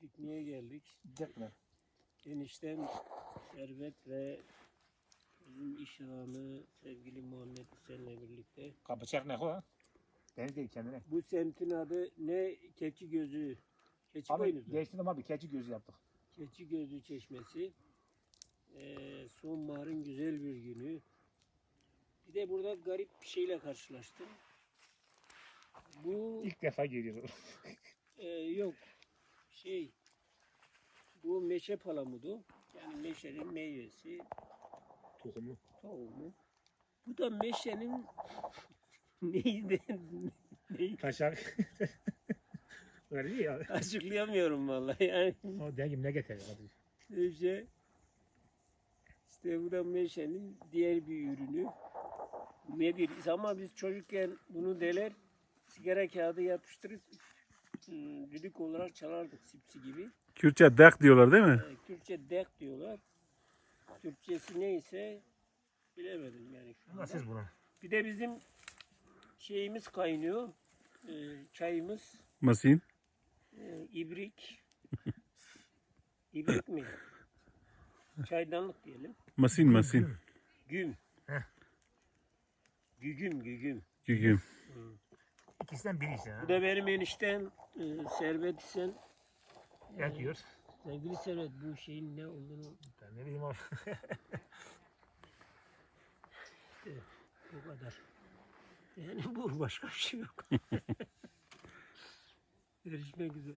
pikniğe geldik. Gidecek mi? Eniştem Servet ve bizim iş adamı sevgili Muhammed Hüseyin'le birlikte. Kapı ne o? Beni değil kendine. Bu semtin adı ne? Keçi Gözü. Keçi Abi Boynuzu. geçtim ama bir keçi gözü yaptık. Keçi Gözü Çeşmesi. Ee, sonbaharın güzel bir günü. Bir de burada garip bir şeyle karşılaştım. Bu İlk defa geliyorum. e, yok şey bu meşe palamudu. Yani meşenin meyvesi, Tohumu. tohumu. Bu da meşenin neydi? Neyi? Taşak. Öyle değil ya. Açıklayamıyorum vallahi yani. O dengim ne getiriyor? Meşe işte bu da meşenin diğer bir ürünü. Nedir? Ama biz çocukken bunu deler sigara kağıdı yapıştırıp ım, düdük olarak çalardık sipsi gibi. Kürtçe dak diyorlar değil mi? Ee, Türkçe dek diyorlar. Türkçesi neyse bilemedim yani. şu anda. Siz bunu. Bir de bizim şeyimiz kaynıyor. Ee, çayımız. Masin. Ee, ibrik. ibrik mi? Çaydanlık diyelim. Masin masin. Güm. Heh. Gügüm gügüm. Gügüm. İkisinden biri işte. Bu da benim eniştem e, Servet Isen. Yatıyor. Sevgili Servet bu şeyin ne olduğunu Ben ne bileyim abi. işte bu kadar. Yani bu başka bir şey yok. Görüşmek üzere.